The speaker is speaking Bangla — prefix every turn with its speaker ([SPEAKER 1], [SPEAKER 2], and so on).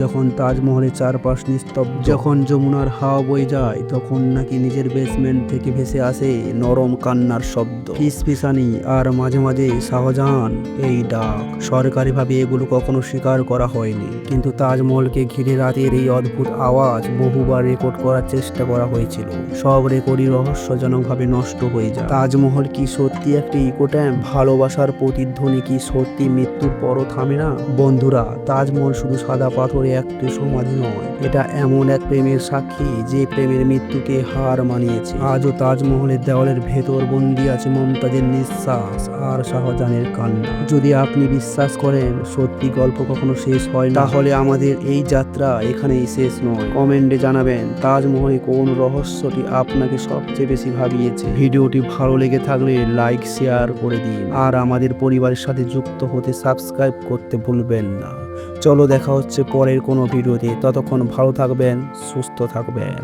[SPEAKER 1] যখন তাজমহলের চারপাশ নিস্তব্ধ, যখন যমুনার হাওয়া বয়ে যায়, তখন নাকি নিজের বেসমেন্ট থেকে ভেসে আসে নরম কান্নার শব্দ। ফিসফিসানি আর মাঝে মাঝে শাহজাহান, এই ডাক। সরকারিভাবে এগুলো কখনো স্বীকার করা হয়নি। কিন্তু তাজমহলকে ঘিরে রাতের এই অদ্ভুত আওয়াজ বহুবার রেকর্ড করার চেষ্টা করা হয়েছিল। সব রেকর্ডই রহস্যজনকভাবে নষ্ট হয়ে যায়। তাজমহল কি সত্যি একটি ইকোট্যাম ভালোবাসার প্রতিধ্বনি কি সত্যি মৃত্যুর পরও থামে না? বন্ধুরা, তাজমহল শুধু সাদা পাথরে একটি সমাধি নয়। এটা এমন এক প্রেমের সাক্ষী যে প্রেমের মৃত্যুকে হার মানিয়েছে। আজও তাজমহলের দেওয়ালের ভেতর বন্দি আছে মমতাজের নিঃশ্বাস আর শাহজাহানের কান্না। যদি আপনি বিশ্বাস করেন সত্যি গল্প কখনো শেষ হয় না, তাহলে আমাদের এই যাত্রা এখানেই শেষ নয়। কমেন্টে জানাবেন তাজমহলে কোন রহস্যটি আপনাকে সবচেয়ে বেশি ভাবিয়েছে। ভিডিওটি ভালো লেগে থাকলে লাইক, শেয়ার করে দিন। আর আমাদের পরিবারের সাথে যুক্ত হতে সাবস্ক্রাইব করতে ভুলবেন না। চলো দেখা হচ্ছে পরের কোনো ভিডিওতে। ততক্ষণ ভালো থাকবেন সুস্থ থাকবেন।